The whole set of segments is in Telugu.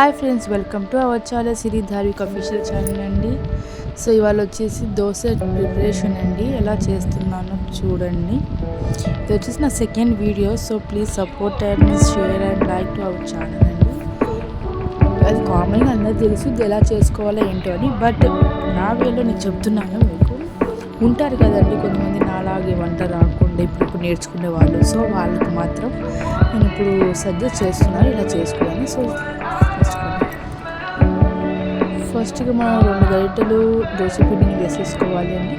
Hi friends welcome to our channel Siri Dharvik official channel అండి. సో ఇవాళ వచ్చేసి దోశ ప్రిపరేషన్ అండి. ఎలా చేస్తున్నానో చూడండి. ఇది వచ్చేసి నా second video so please support and share and like to our channel అండి. అది కామన్గా అందరూ తెలుసు ఇది ఎలా చేసుకోవాలో ఏంటో అని బట్ నా వేలో నేను చెప్తున్నాను మీకు. ఉంటారు కదండి కొంతమంది నాలాగే వంట రాకుండా ఇప్పుడు ఇప్పుడు నేర్చుకునే వాళ్ళు సో వాళ్ళకి మాత్రం నేను ఇప్పుడు సజెస్ట్ చేస్తున్నాను ఇలా చేసుకోవాలని. సో ఫస్ట్గా మనం రెండు గరిటెలు దోశ పిండిని వేసేసుకోవాలి అండి.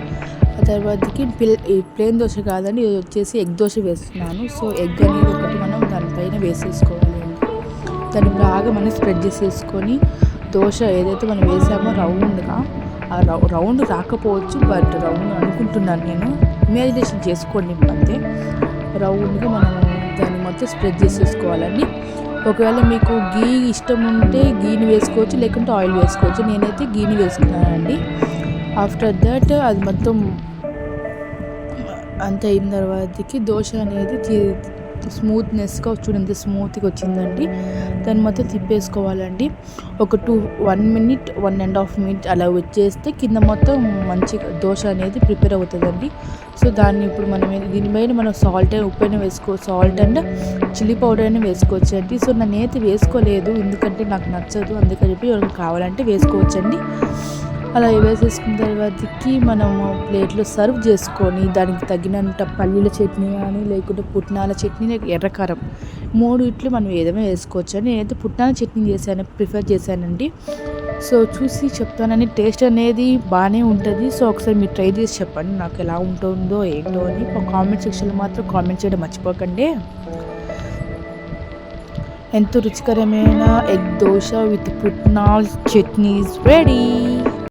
ఆ తర్వాతకి పిల్ ఈ ప్లేన్ దోశ కాదండి ఇది వచ్చేసి ఎగ్ దోశ వేస్తున్నాను. సో ఎగ్ అనేది ఒకటి మనం దానిపైన వేసేసుకోవాలి అండి. దాన్ని బాగా మనం స్ప్రెడ్ చేసేసుకొని దోశ ఏదైతే మనం వేసామో రౌండ్గా ఆ రౌ రౌండ్ రాకపోవచ్చు బట్ రౌండ్ అనుకుంటున్నాను నేను. ఇమాజినేషన్ చేసుకోండి అంతే. రౌండ్గా మనం దాన్ని మొత్తం స్ప్రెడ్ చేసేసుకోవాలండి. ఒకవేళ మీకు గీ ఇష్టం ఉంటే గీని వేసుకోవచ్చు లేకుంటే ఆయిల్ వేసుకోవచ్చు. నేనైతే గీని వేసుకున్నానండి. ఆఫ్టర్ దట్ అది మొత్తం అంత అయిన తర్వాతకి దోశ అనేది స్మూత్నెస్గా చూడండి స్మూత్గా వచ్చిందండి. దాన్ని మొత్తం తిప్పేసుకోవాలండి. ఒక two one minute one and half minute అలా వచ్చేస్తే కింద మొత్తం మంచిగా దోశ అనేది ప్రిపేర్ అవుతుందండి. సో దాన్ని ఇప్పుడు మనం దీనిపైన మనం సాల్ట్ ఉప్పు అయినా వేసుకో సాల్ట్ అండ్ చిల్లీ పౌడర్ అయినా వేసుకోవచ్చు అండి సో నేనైతే వేసుకోలేదు ఎందుకంటే నాకు నచ్చదు అందుకని చెప్పి కావాలంటే వేసుకోవచ్చండి. అలా వేసేసుకున్న తర్వాతకి మనం ప్లేట్లో సర్వ్ చేసుకొని దానికి తగినంత పల్లీల చట్నీ కానీ లేకుంటే పుట్నాల చట్నీ లేక ఎర్రకారం మూడు ఇట్లు మనం ఏదైనా వేసుకోవచ్చు. అని నేనైతే పుట్నాల చట్నీ చేశాను ప్రిఫర్ చేశానండి. సో చూసి చెప్తానని టేస్ట్ అనేది బాగానే ఉంటుంది. సో ఒకసారి మీరు ట్రై చేసి చెప్పండి నాకు ఎలా ఉంటుందో ఏంటో అని కామెంట్ సెక్షన్లో మాత్రం కామెంట్ చేయడం మర్చిపోకండి. ఎంతో రుచికరమైన ఎగ్ దోశ విత్ పుట్నాల్ చట్నీ రెడీ.